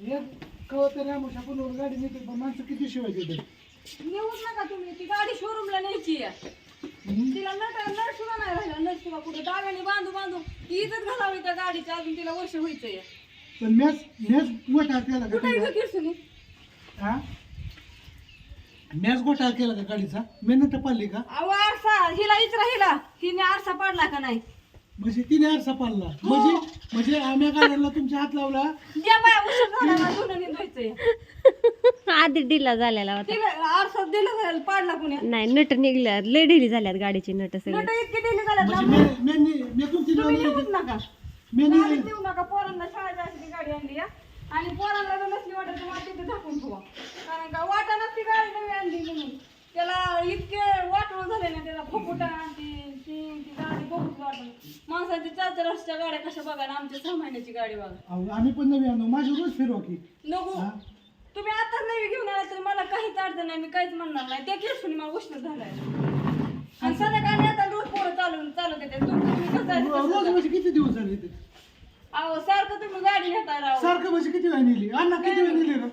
एक कवा तरी आमुषा पुन्हा गाडी नेते पण माणसं किती शिवाय देते नेऊच नका तुम्ही ती गाडी शोरूमला न्यायची आहे. तिला नट नट सुद्धा नाही राहिला नट सुद्धा कुठे डाव्याने बांधू बांधू. ती इथंच घालावी त्या गाडीच्या अजून तिला वर्ष व्हायचंय. पण मॅच मॅच गोठा केला का कुठे किरसुनी? हा? मॅच गोठा केला का गाडीचा? मेहनत पाडली का? अहो आरसा हिला इचरा हिला हिने आरसा पाडला का नाही? म्हणजे तिने आरसा पाडला. म्हणजे म्हणजे आम्ही गाड्याला तुमच्या हात लावला. द्या बाया उशीर झाला ना धुणं निंदायचंय आधी डिला झालेला होता. तिला आरसा दिला जायला पाडला कुणी? नाही नट निघल्या लय ढिली झाल्यात गाडीची नट सगळे. नट इतके दिले झाले म्हणजे मी मी मी तुमची तुम्ही लावली नेऊच नका. मी गाडी नाही देऊ नका पोरांना शाळेत जायची ती गाडी आणली. आणि पोरांना जर नसली वाटत तर मला तिथे झाकून ठेवा. कारण का वाटाणाच ती गाडी नवी आणली म्हणून. त्याला इतके वाटवून झाले ना त्याला फुफुटा ती ती ती गाडी बघूच वाटत चार वर्षाच्या गाड्या कशा बघा ना आमच्या सहा महिन्याची गाडी बघा. अहो, आम्ही पण नवी आणू. माझी रोज फिरवा की. नको. हा? तुम्ही आताच नवी घेऊन आला तर मला काहीच अडचण नाही मी काहीच म्हणणार नाही. ते किरसून मला उष्ण झालाय. आणि संध्याकाळी आता रोज पोरं चालून चालत येते तुमचं तुम्ही कसं आहे रो- तसं रोज जा. म्हणजे किती दिवस झाले इथे अहो सारखं तुम्ही गाडी नेता राव. सारखं म्हणजे किती वेळ नेली? अण्णा किती वेळ नेली रे?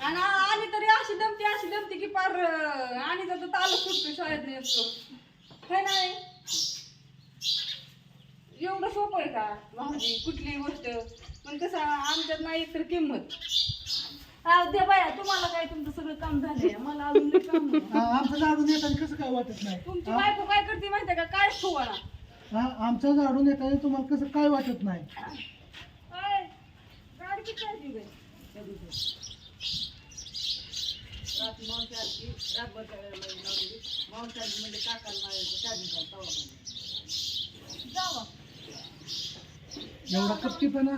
आणि आली तरी अशी दमती अशी दमती की पार आणि तर ताल सुटतो शाळेत नेसतो. हे नाही एवढं सोपं आहे का? भाजी कुठली गोष्ट. पण कसं आमच्यात नाही तर किंमत. हा दे बाया तुम्हाला काय तुमचं सगळं काम झालंय? मला अजून लई काम आहे. हा, आमचं झाडून येताना कसं काय वाटत नाही? तुमची हा? बायको काय करते माहितीये का? काय ठेवाना हा आमचं झाडून येताना तुम्हाला कसं काय वाटत नाही? गाडी किती आहे तुझी? जावा. एवढा कपटीपणा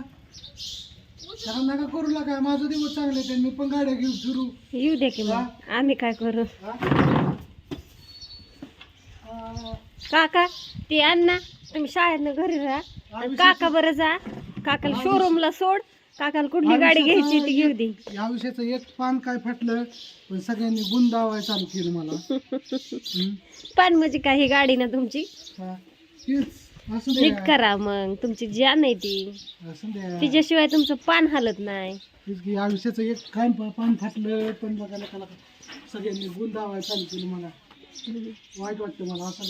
जरा नका करू लागा माझं दिवस चांगले ते मी पण गाड्या घेऊन फिरू. येऊ दे की मग. आम्ही काय करू? हा? काका ते अण्णा तुम्ही शाळेतनं घरी राहा. आणि काका बरं जा. काकाला शोरूमला सोड. काकाला कुठली गाडी घ्यायची ती घेऊ दे. या विषयाचं एक पान काय फाटलं पण सगळ्यांनी गुण दावाय चालू केलं मला. हम्म? पण म्हणजे काय ही गाडी ना तुमची? हा. तेच. नीट करा मग. तुमची जान आहे ती. तिच्याशिवाय तुमचं पान हलत नाही. एक पान फाटलं पण बघायला काला सगळ्यांनी गुण दावाय चालू केलं मला. वाईट वाटतं मला असं.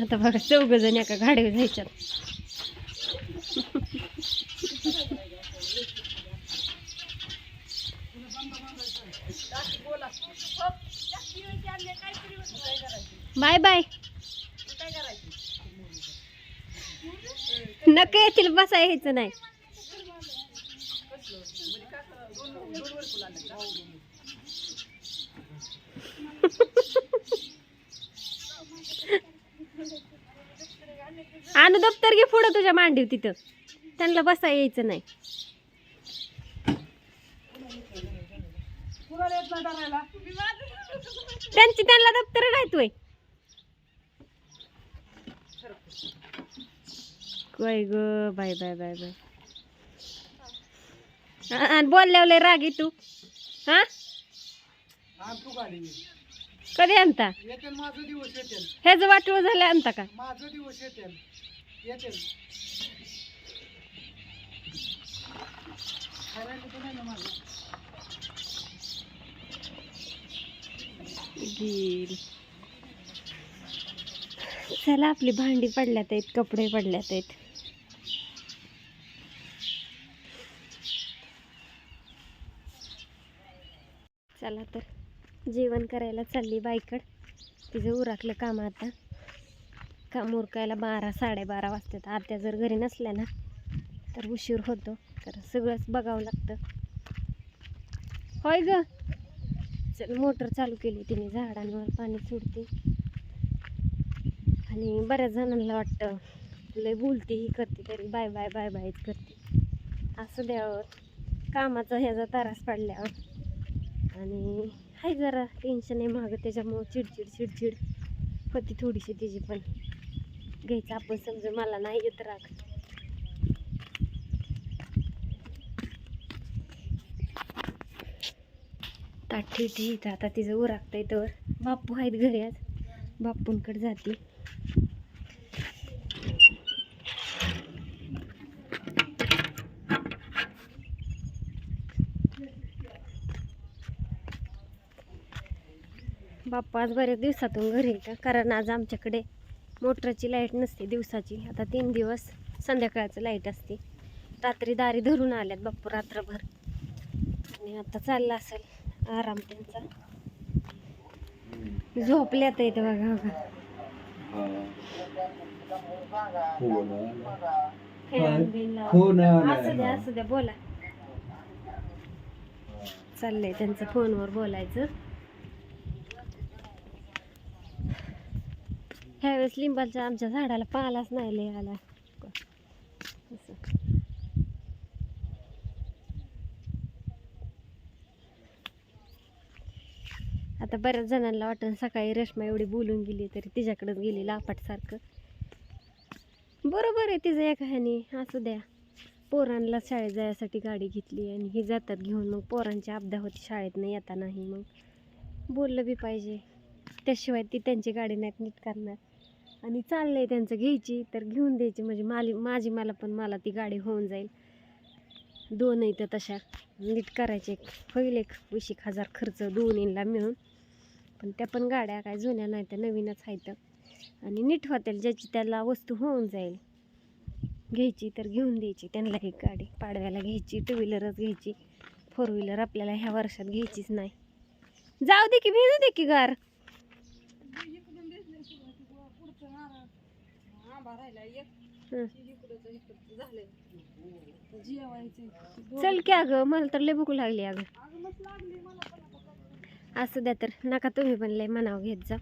आता बघा चौघ जण एका गाडीवर जायच्यात. Bye bye. नका येतील बसायचं नाही. आणू दप्तर घे पुढं तुझ्या मांडीव तिथं. त्यांना बसा यायचं नाही कुणाला येत नाही धरायला? त्यांची त्यांना दप्तर राहतोय काय ग बाय बाय बाय बाय. आणि बोलल्यावले लय राग तू. हा? तू कधी आणता? येते दिवस ह्याच वाटव झालं आणता का? माझं दिवस येते येते नाही माझं. गेली. चला आपली भांडी पडल्यात आहेत कपडे पडल्यात आहेत. चला तर जेवण करायला चालली बायकड तिचं उराकलं काम आता. काम उरकायला बारा साडेबारा वाजतात. आत्या जर घरी नसल्या ना तर उशीर होतो. तर सगळंच बघावं लागतं. होय ग? चल मोटर चालू केली तिने झाडांवर पाणी सोडते. आणि बऱ्याच जणांना वाटतं लय बोलते ही करते तरी बाय बाय बाय बायच करते. असं द्यावं हो. कामाचा ह्याचा तारास पडल्यावर हो. आणि हाय जरा टेन्शन आहे मागं त्याच्यामुळं चिडचिड चिडचिड होती थोडीशी तिची पण. घ्यायचं आपण समजा मला नाही येत राग. ताट ठीक इथं. आता तिचं उरागतं तर. बापू आहेत घरी आज. बाप्पूंकडे जाते. बाप्पा आज बऱ्याच दिवसातून घरी येतं कारण आज आमच्याकडे मोटरची लाइट नसते दिवसाची. आता तीन दिवस संध्याकाळचं लाइट असते. रात्री दारी धरून आल्यात बापू रात्रभर. आणि आता चालला असेल. आराम त्यांचा झोपल्यात इथं बघा बघा. लावून. असू द्या असू द्या बोला. चाललंय त्यांचं फोनवर बोलायचं. ह्यावेळेस लिंबाच्या आमच्या झाडाला पालाच नाही लय आला असं. आता बऱ्याच जणांना वाटण सकाळी रेश्मा एवढी बोलून गेली तरी तिच्याकडेच गेली लापाटसारखं बरोबर आहे तिचं एका ह्याने असू द्या. पोरांना शाळेत जायसाठी गाडी घेतली आणि हे जातात घेऊन मग पोरांची अपदा होती शाळेत नाही येता नाही मग. बोललं बी पाहिजे. त्याशिवाय ती त्यांची गाडी नाहीत नीट करणार. आणि चाललंय त्यांचं घ्यायची तर घेऊन द्यायची. म्हणजे माली माझी मला पण मला ती गाडी होऊन जाईल. दोन आहेत तशा. नीट करायचे होईल एक वीस एक हजार खर्च दोन्हीला मिळून. पण त्या पण गाड्या काय जुन्या नाही त्या नवीनच आहेत. आणि नीट होतील ज्याची त्याला वस्तू होऊन जाईल. घ्यायची तर घेऊन द्यायची. त्यांना एक गाडी पाडव्याला घ्यायची टू व्हीलरच घ्यायची. फोर व्हीलर आपल्याला ह्या वर्षात घ्यायचीच नाही. जाऊ दे की भेजू दे की गार राहिला चल की अगं मला तर लय भूक लागली अगं. असं द्या तर नका तुम्ही पण लय मनाव घेत जा.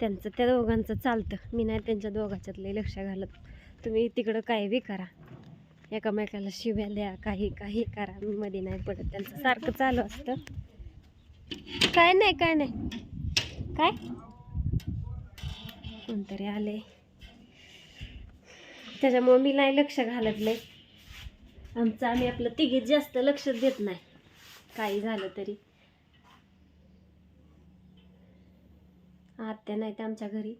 त्यांचं त्या दोघांचं चालतं. मी नाही त्यांच्या दोघाच्यात लय लक्ष घालत. तुम्ही तिकडं काय बी करा. एकामेकाला शिव्या द्या काही काही करा. मी मध्ये नाही पडत. त्यांचं सारखं चालू असतं. काय नाही काय नाही. काय? कोणतरी आले त्याच्यामुळे मी नाही लक्ष घालत लय. आमचं आम्ही आपलं तिघीत जास्त लक्ष देत नाही. काही झालं तरी. आत्या नाही तर आमच्या घरी.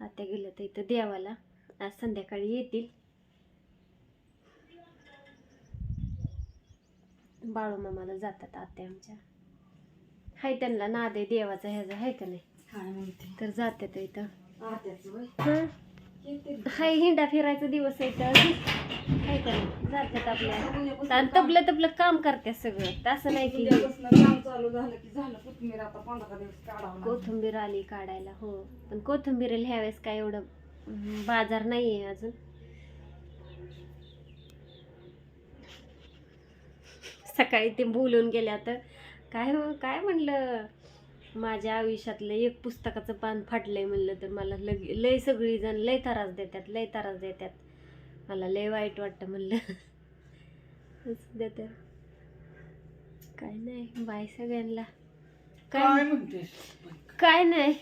आत्या गेलं तर इथं देवाला. आज संध्याकाळी येतील. बाळूमामाला जातात आत्या आमच्या. हाय त्यांना नाद आहे देवाचा ह्याचा आहे का नाही? तर जातात इथं. हाय हिंडा फिरायचा दिवस आहे तर हाय का नाही जातात आपल्या. आणि तबलं तबलं काम करतात सगळं. तसं नाही की उद्यापासून काम चालू झालं की झालं. कोथिंबीर आता पंधरा दिवस काढावं लागेल. कोथिंबीर आली काढायला हो. पण कोथिंबीर ह्यावेळेस काय एवढं बाजार नाही आहे अजून. सकाळी ते बोलून गेल्या तर काय हो काय म्हणलं? माझ्या आयुष्यातलं एक पुस्तकाचं पान फाटलंय म्हणलं तर मला लगे लय सगळी जण लय त्रास देतात लय त्रास देतात. मला लय वाईट वाटतं म्हणलं. तर. काय नाही बाय सगळ्यांना. काय काय नाही.